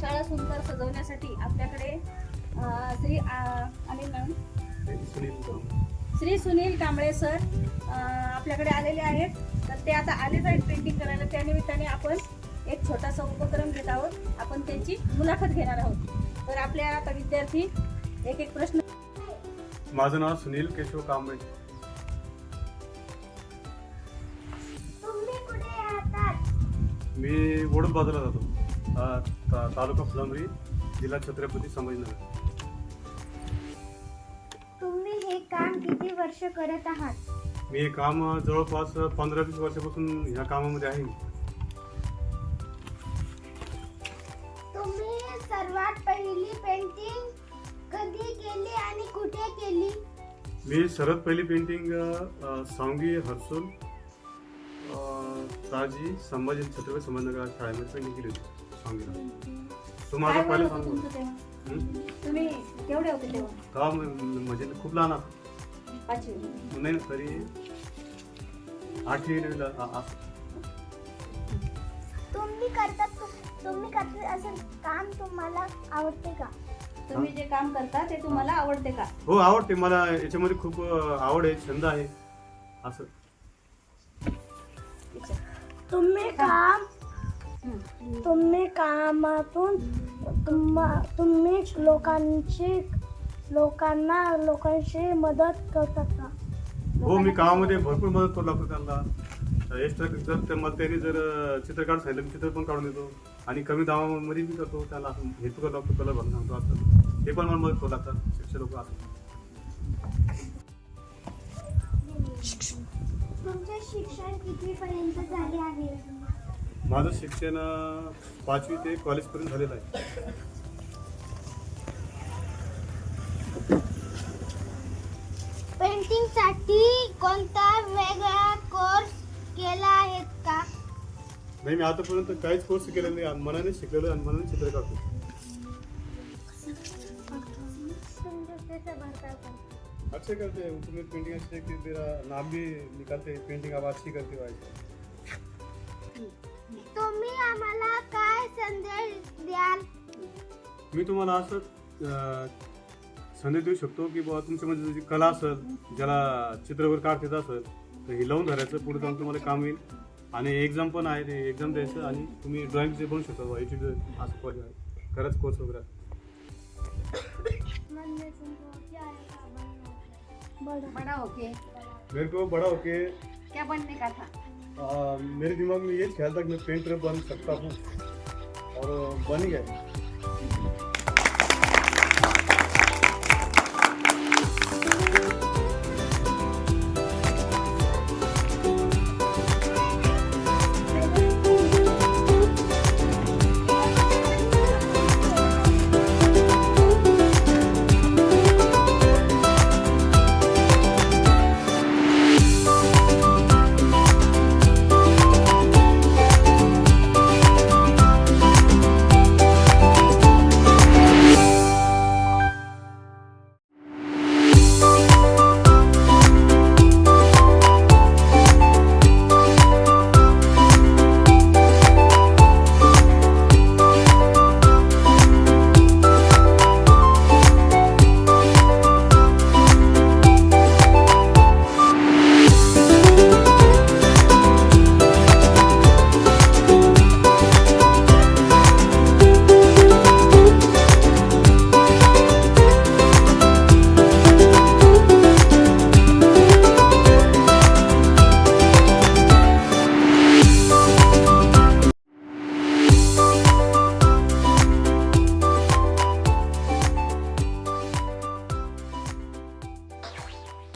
शाळा सुंदर सजवण्यासाठी आपल्याकडे श्री आणि मॅम? श्री सुनील कांबळे सर आपल्याकडे आलेले आहेत. तर ते आता आलेच आहेत पेंटिंग करायला. त्यानिमित्ताने आपण एक छोटासा उपक्रम घेत आहोत. आपण त्यांची मुलाखत घेणार आहोत. तर आपल्या आता विद्यार्थी एक एक प्रश्न. माझं नाव सुनील केशव कांबळे. मी वडून बाजूला जातो. तालुका फुलंब्री जिल्हा छत्रपती संभाजीनगर. तुम्ही हे काम किती वर्ष करत आहात? मी हे काम जवळपास पंधरा वीस वर्षापासून ह्या कामामध्ये आहे. तुम्ही सर्वात पहिली पेंटिंग कधी केली आणि कुठे केली? मी सर्वात पहिली पेंटिंग सांगी हर्सूल अ, ताजी संभाजी छत्रपती संभाजीनगर शाळेमध्ये पेंटिंग केली होती. सांगीला तो माझा काय पहिला होतं सांग. तुमचं तेव्हा? तुम्ही केवढे होते तेव्हा? तेव्हा म- म्हणजे खूप लहान असतो पाचवी नाही तरी आठवी नववीला अ- असं तुम्ही करतात तुम्ही करतात असं काम तुम्हाला आवडते का? तुम्ही जे काम करता ते तुम्हाला आवडते का? हो आवडते. मला याच्यामध्ये खूप अ, आवड आहे छंद आहे. असं. तुम्ही काम. तुम्ही कामातून तुम्हा तुम्ही लोकांची लोकांना लोकांची मदत करतात का? हो मी कामामध्ये भरपूर मदत करू लागतो त्यांना. एक्स्ट्रा जर ते मला त्यांनी जर चित्र काढ सांगितलं मी चित्र पण काढून देतो. आणि कमी दामामध्ये मी करतो त्याला हेतू करू लागतो कलर भरून सांगतो असं ते पण मला मदत करू लागतात शिक्षक लोक असं. तुमचे शिक्षण कितीपर्यंत झाले आहे? माझं शिक्षण पाचवी ते कॉलेजपर्यंत झालेलं आहे. पेंटिंगसाठी कोणता वेगळा कोर्स केला आहे का? नाही मी आतापर्यंत काहीच कोर्स केलेला नाही. आणि मनाने शिकलेलो आणि मनाने चित्र काढतो. अच्छे करते हैं तुम्हें पेंटिंग अच्छी लगती है तेरा नाम भी निकालते हैं पेंटिंग अब अच्छी करते हो आज मी तुम्हाला असं संदेश देऊ शकतो की बाबा तुमच्यामध्ये जी कला असेल ज्याला चित्र वगैरे काढता येत असेल तर हे लावून धरायचं पुढे जाऊन तुम्हाला काम येईल. आणि एक्झाम पण आहे ते एक्झाम द्यायचं आणि तुम्ही ड्रॉइंग जे बनवू शकता बाबा याची असं कॉलेज आहे. खरंच कोर्स वगैरे. आहे. बड़ा होके. मेरे को बड़ा होके क्या बनने का था? आ, मेरे दिमाग में ये ख्याल था कि मैं पेंटर बन सकता हूँ। और बन ही गया।